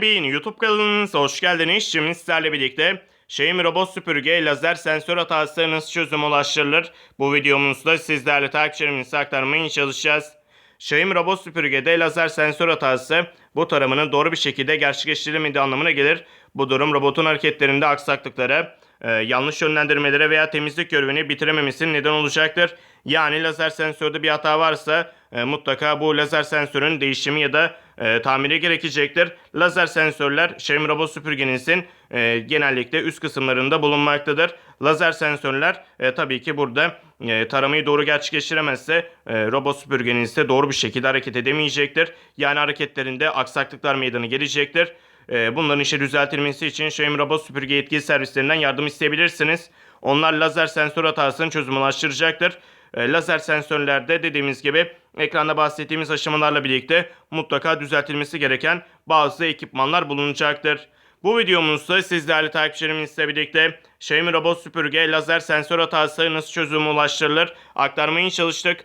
Beyin YouTube kanalınıza hoş geldiniz. Şimdi sizlerle birlikte Xiaomi robot süpürge lazer sensör hatası nasıl çözüm ulaştırılır? Bu videomuzda sizlerle takipçilerimize aktarmaya çalışacağız. Xiaomi robot süpürgede lazer sensör hatası bu taramanın doğru bir şekilde gerçekleştirilmediği anlamına gelir. Bu durum robotun hareketlerinde aksaklıklara, e, yanlış yönlendirmelere veya temizlik görevini bitirememesinin neden olacaktır. Yani lazer sensörde bir hata varsa e, mutlaka bu lazer sensörün değişimi ya da e, tamiri gerekecektir. Lazer sensörler Xiaomi robot süpürgenizin e, genellikle üst kısımlarında bulunmaktadır. Lazer sensörler e, tabii ki burada e, taramayı doğru gerçekleştiremezse e, robot süpürgeniz de doğru bir şekilde hareket edemeyecektir. Yani hareketlerinde aksaklıklar meydana gelecektir. E, bunların işe düzeltilmesi için Xiaomi robot süpürge yetkili servislerinden yardım isteyebilirsiniz. Onlar lazer sensör hatasını çözüm ulaştıracaktır. E, lazer sensörlerde dediğimiz gibi ekranda bahsettiğimiz aşamalarla birlikte mutlaka düzeltilmesi gereken bazı ekipmanlar bulunacaktır. Bu videomuzda sizlerle takipçilerimizle birlikte Xiaomi robot süpürge lazer sensör hatası nasıl çözüme ulaştırılır aktarmaya çalıştık.